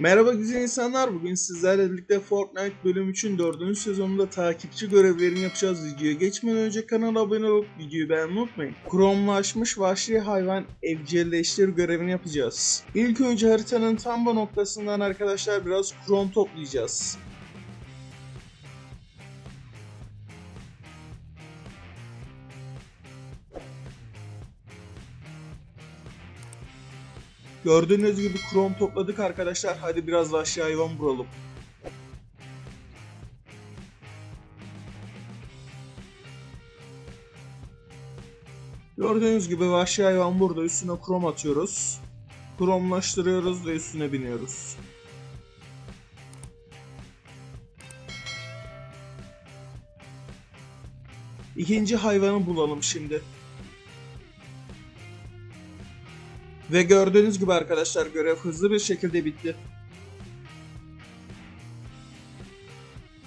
Merhaba güzel insanlar. Bugün sizlerle birlikte Fortnite bölüm 3'ün 4. sezonunda takipçi görevlerini yapacağız. Videoya geçmeden önce kanala abone olup videoyu beğenmeyi unutmayın. Kromlaşmış vahşi hayvan evcilleştir görevini yapacağız. İlk önce haritanın tam bu noktasından arkadaşlar biraz krom toplayacağız. Gördüğünüz gibi krom topladık arkadaşlar. Hadi biraz vahşi hayvan vuralım. Gördüğünüz gibi vahşi hayvan burada. Üstüne krom atıyoruz. Kromlaştırıyoruz ve üstüne biniyoruz. İkinci hayvanı bulalım şimdi. Ve gördüğünüz gibi arkadaşlar görev hızlı bir şekilde bitti.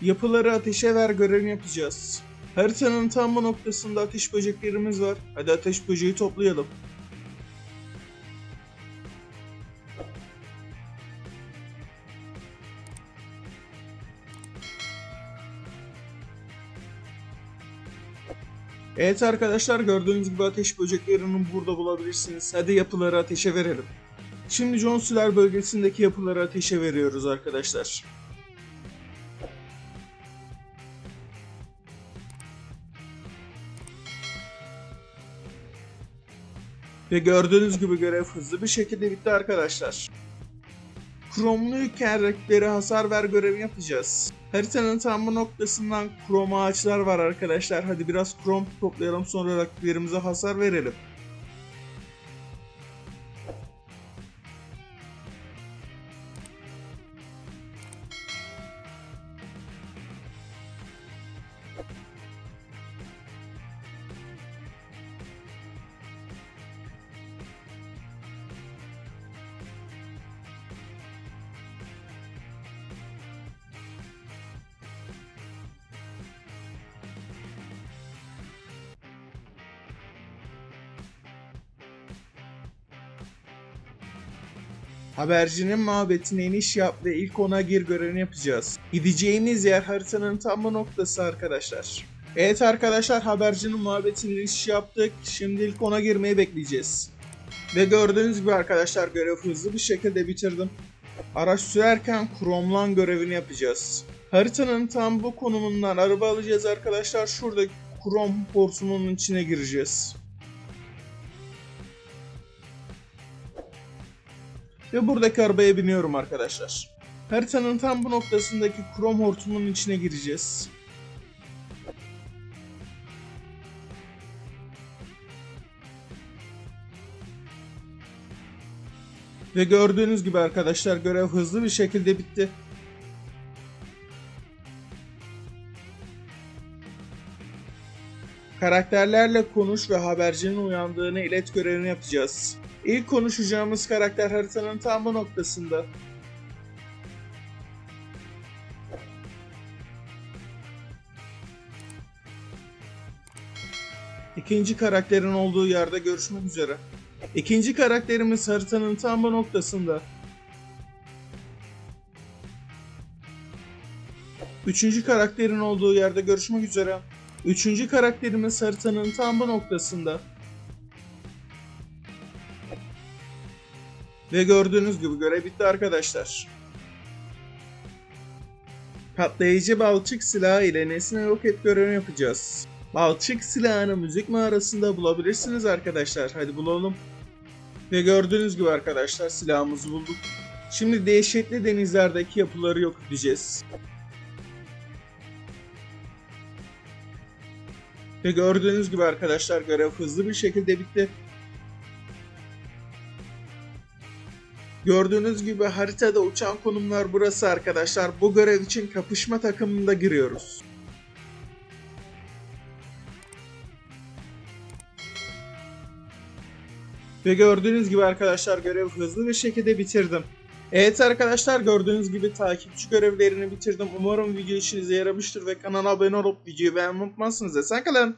Yapıları ateşe ver görevini yapacağız. Haritanın tam bu noktasında ateş böceklerimiz var. Hadi ateş böceği toplayalım. Evet arkadaşlar gördüğünüz gibi ateş böceklerini burada bulabilirsiniz. Hadi yapıları ateşe verelim. Şimdi John bölgesindeki yapıları ateşe veriyoruz arkadaşlar. Ve gördüğünüz gibi görev hızlı bir şekilde bitti arkadaşlar. Kromlu kerreklere hasar ver görevi yapacağız. Haritanın tam bu noktasından krom ağaçlar var arkadaşlar. Hadi biraz krom toplayalım sonra rakiplerimize hasar verelim. Habercinin mabetine iniş yap ve ilk ona gir görevini yapacağız. Gideceğimiz yer haritanın tam noktası arkadaşlar. Evet arkadaşlar habercinin mabetine iniş yaptık. Şimdi ilk ona girmeyi bekleyeceğiz. Ve gördüğünüz gibi arkadaşlar görev hızlı bir şekilde bitirdim. Araç sürerken kromlan görevini yapacağız. Haritanın tam bu konumundan araba alacağız arkadaşlar. Şuradaki krom porsumunun içine gireceğiz. Ve buradaki arabaya biniyorum arkadaşlar. Haritanın tam bu noktasındaki krom hortumunun içine gireceğiz. Ve gördüğünüz gibi arkadaşlar görev hızlı bir şekilde bitti. Karakterlerle konuş ve habercinin uyandığını ilet görevini yapacağız. İlk konuşacağımız karakter haritanın tam bu noktasında. İkinci karakterin olduğu yerde görüşmek üzere. İkinci karakterimiz haritanın tam bu noktasında. Üçüncü karakterin olduğu yerde görüşmek üzere. Üçüncü karakterimiz haritanın tam bu noktasında. Ve gördüğünüz gibi görev bitti arkadaşlar. Patlayıcı balçık silahı ile nesne yok et görevini yapacağız. Balçık silahını müzik mağarasında bulabilirsiniz arkadaşlar. Hadi bulalım. Ve gördüğünüz gibi arkadaşlar silahımızı bulduk. Şimdi dehşetli denizlerdeki yapıları yok edeceğiz. Ve gördüğünüz gibi arkadaşlar görev hızlı bir şekilde bitti. Gördüğünüz gibi haritada uçan konumlar burası arkadaşlar. Bu görev için kapışma takımında giriyoruz. Ve gördüğünüz gibi arkadaşlar görev hızlı bir şekilde bitirdim. Evet arkadaşlar gördüğünüz gibi takipçi görevlerini bitirdim. Umarım video işinize yaramıştır ve kanala abone olup videoyu beğenmeyi unutmazsınız. Esen kalın.